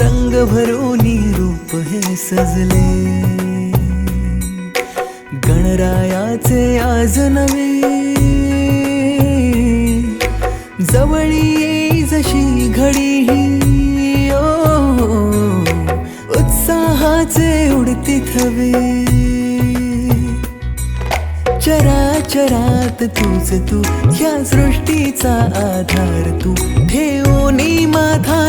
रंग भरूनी रूप हे सजले. गणरायाचे आज नवे जवळी येई जशी घडी ही. ओ, उत्साहाचे उडती थवे. चराचरात तूच तू या सृष्टीचा आधार तू ठेवून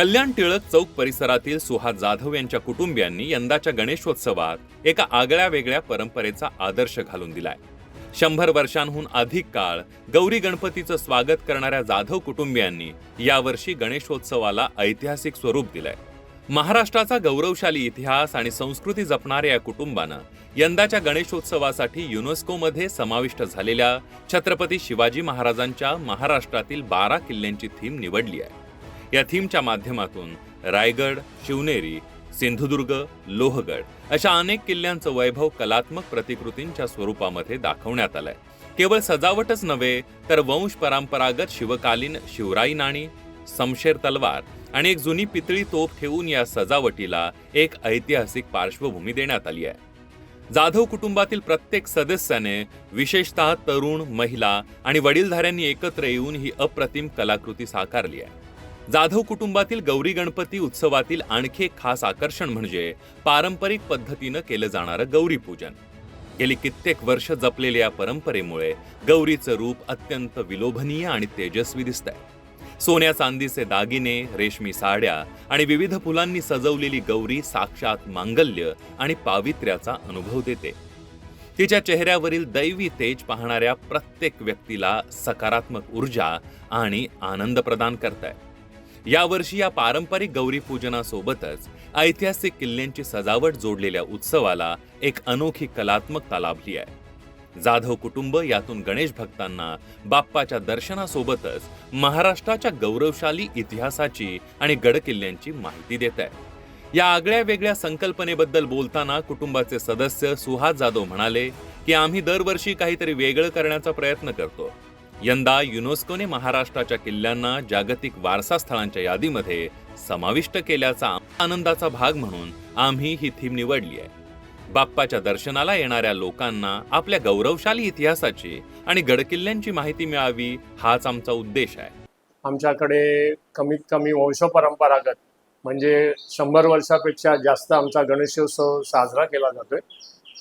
कल्याण टिळक चौक परिसरातील सुहास जाधव यांच्या कुटुंबियांनी यंदाच्या गणेशोत्सवात एका आगळ्या वेगळ्या परंपरेचा आदर्श घालून दिलाय. शंभर वर्षांहून अधिक काळ गौरी गणपतीचं स्वागत करणाऱ्या जाधव कुटुंबियांनी यावर्षी गणेशोत्सवाला ऐतिहासिक स्वरूप दिलंय. महाराष्ट्राचा गौरवशाली इतिहास आणि संस्कृती जपणाऱ्या या कुटुंबानं यंदाच्या गणेशोत्सवासाठी युनेस्कोमध्ये समाविष्ट झालेल्या छत्रपती शिवाजी महाराजांच्या महाराष्ट्रातील बारा किल्ल्यांची थीम निवडली आहे. या थीमच्या माध्यमातून रायगड शिवनेरी सिंधुदुर्ग लोहगड अशा अनेक किल्ल्यांचं वैभव कलात्मक प्रतिकृतींच्या स्वरूपामध्ये दाखवण्यात आलंय. केवळ सजावटच नव्हे तर वंश परंपरागत शिवकालीन शिवराई नाणी समशेर तलवार आणि एक जुनी पितळी तोफ ठेवून या सजावटीला एक ऐतिहासिक पार्श्वभूमी देण्यात आली आहे. जाधव कुटुंबातील प्रत्येक सदस्याने विशेषतः तरुण महिला आणि वडीलधाऱ्यांनी एकत्र येऊन ही अप्रतिम कलाकृती साकारली आहे. जाधव कुटुंबातील गौरी गणपती उत्सवातील आणखी एक खास आकर्षण म्हणजे पारंपरिक पद्धतीनं केलं जाणारं गौरी पूजन. गेली कित्येक वर्ष जपलेल्या या परंपरेमुळे गौरीचं रूप अत्यंत विलोभनीय आणि तेजस्वी दिसत आहे सोन्या चांदीचे दागिने रेशमी साड्या आणि विविध फुलांनी सजवलेली गौरी साक्षात मांगल्य आणि पावित्र्याचा अनुभव देते. तिच्या चेहऱ्यावरील दैवी तेज पाहणाऱ्या प्रत्येक व्यक्तीला सकारात्मक ऊर्जा आणि आनंद प्रदान करताय. यावर्षी या पारंपरिक गौरी पूजनासोबतच ऐतिहासिक किल्ल्यांची सजावट जोडलेल्या उत्सवाला एक अनोखी कलात्मकता लाभली आहे. जाधव कुटुंब यातून गणेश भक्तांना बाप्पाच्या दर्शनासोबतच महाराष्ट्राच्या गौरवशाली इतिहासाची आणि गडकिल्ल्यांची माहिती देत आहे. या आगळ्या वेगळ्या संकल्पनेबद्दल बोलताना कुटुंबाचे सदस्य सुहास जाधव म्हणाले की आम्ही दरवर्षी काहीतरी वेगळं करण्याचा प्रयत्न करतो. यंदा युनेस्कोने महाराष्ट्राच्या किल्ल्यांना जागतिक वारसा स्थळांच्या यादीमध्ये समाविष्ट केल्याचा आनंदाचा भाग म्हणून आम्ही ही थीम निवडली आहे. बाप्पाच्या दर्शनाला येणाऱ्या लोकांना आपल्या गौरवशाली इतिहासाची आणि गडकिल्ल्यांची माहिती मिळावी हाच आमचा उद्देश आहे. आमच्याकडे कमीत कमी वंशपरंपरागत म्हणजे शंभर वर्षापेक्षा जास्त आमचा गणेशोत्सव साजरा केला जातोय.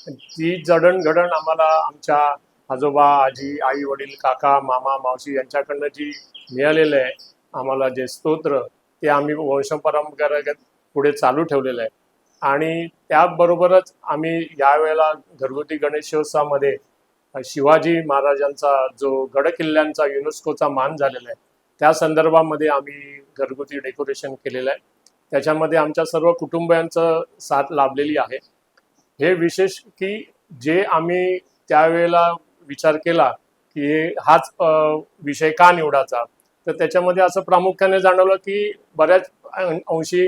ती जडणघडण आम्हाला आमच्या आजोबा आजी आई वडील काका मामा मावशी यांच्याकडनं जी मिळालेलं आहे आम्हाला जे स्तोत्र ते आम्ही वंशपरंपरागत पुढे चालू ठेवलेलं आहे. आणि त्याबरोबरच आम्ही यावेळेला घरगुती गणेशोत्सवामध्ये शिवाजी महाराजांचा जो गडकिल्ल्यांचा युनेस्कोचा मान झालेला आहे त्या संदर्भामध्ये आम्ही घरगुती डेकोरेशन केलेलं आहे. त्याच्यामध्ये आमच्या सर्व कुटुंबियांचं साथ लाभलेली आहे. हे विशेष की जे आम्ही त्यावेळेला विचार केला की हे- हाच विषय का निवडायचा? तर त्याच्यामध्ये असं प्रामुख्याने जाणवलं की बऱ्याच अंशी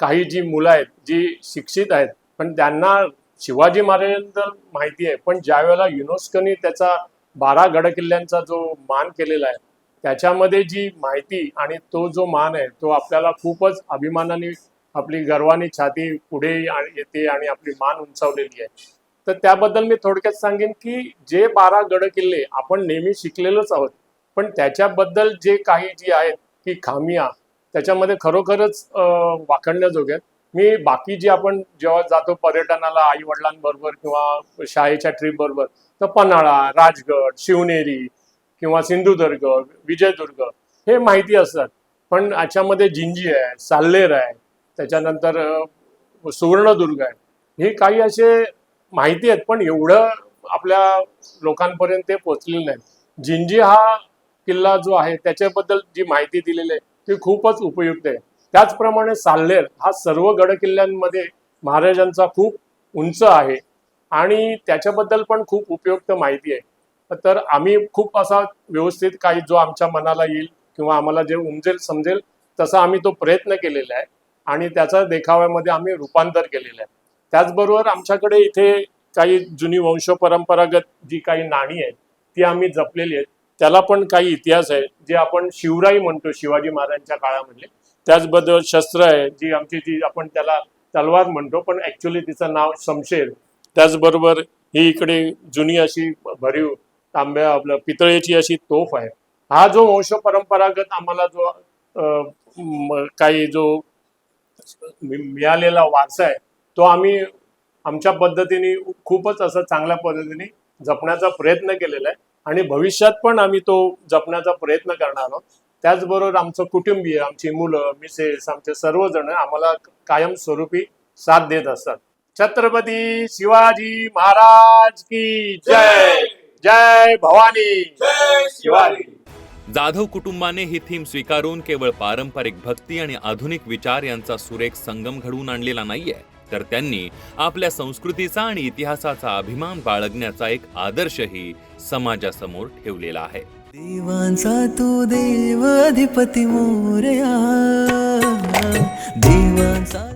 काही जी मुलं आहेत जी शिक्षित आहेत पण त्यांना शिवाजी महाराजांबद्दल माहिती आहे पण ज्या वेळेला युनेस्कोने त्याचा बारा गडकिल्ल्यांचा जो मान केलेला आहे त्याच्यामध्ये जी माहिती आणि तो जो मान आहे तो आपल्याला खूपच अभिमानाने आपली गर्वाने छाती पुढे येते आणि आपली मान उंचावलेली आहे. तर त्याबद्दल मी थोडक्यात सांगेन की जे बारा गड किल्ले आपण नेहमी शिकलेलोच आहोत पण त्याच्याबद्दल जे काही जी आहेत की खामिया त्याच्यामध्ये खरोखरच अं, आहेत मी बाकी जे आपण जेव्हा जातो पर्यटनाला आई वडिलांबरोबर किंवा शाळेच्या ट्रिप बरोबर तर पन्हाळा राजगड शिवनेरी किंवा सिंधुदुर्ग विजयदुर्ग हे माहिती असतात. पण याच्यामध्ये जिंजी आहे साल्लेर आहे त्याच्यानंतर सुवर्णदुर्ग आहे. हे काही असे माहिती आहेत पण एवढं आपल्या लोकांपर्यंत ते पोचलेलं नाही. जिंजी हा किल्ला जो आहे त्याच्याबद्दल जी माहिती दिलेली आहे ती खूपच उपयुक्त आहे. त्याचप्रमाणे साल्हेर हा सर्व गड किल्ल्यांमध्ये महाराजांचा खूप उंच आहे आणि त्याच्याबद्दल पण खूप उपयुक्त माहिती आहे. तर आम्ही खूप असा व्यवस्थित काही जो आमच्या मनाला येईल किंवा आम्हाला जे उमजेल समजेल तसा आम्ही तो प्रयत्न केलेला आहे आणि त्याचा देखाव्यामध्ये आम्ही रूपांतर केलेलं आहे. त्याचबरोबर आमच्याकडे इथे काही जुनी वंश परंपरागत जी काही नाणी आहेत ती आम्ही जपलेली आहेत. त्याला पण काही इतिहास आहे जे आपण शिवराई म्हणतो शिवाजी महाराजांच्या काळामधले. त्याचबद्दल शस्त्र आहे जी आमची जी आपण त्याला तलवार म्हणतो पण ऍक्च्युली तिचं नाव शमशेर. त्याचबरोबर ही इकडे जुनी अशी भरीव तांब्या आपलं पितळेची अशी तोफ आहे. हा जो वंश परंपरागत आम्हाला जो काही जो मिळालेला वारसा आहे तो आम्ही आमच्या पद्धतीने खूपच असं चांगल्या पद्धतीने जपण्याचा प्रयत्न केलेला आहे. आणि भविष्यात पण आम्ही तो जपण्याचा प्रयत्न करणार आहोत. त्याचबरोबर आमचं कुटुंबीय आमची मुलं मिसेस आमचे सर्वजण आम्हाला कायम स्वरूपी साथ देत असतात. छत्रपती शिवाजी महाराज की जय! जय भवानी! शिवाजी! जाधव कुटुंबाने ही थीम स्वीकारून केवळ पारंपरिक भक्ती आणि आधुनिक विचार यांचा सुरेख संगम घडवून आणलेला नाहीये. तर त्यांनी आपल्या संस्कृतीचा आणि इतिहासाचा अभिमान बाळगण्याचा एक आदर्शही समाजासमोर ठेवलेला आहे. देवांचा तू देव अधिपती मोरया. देवांचा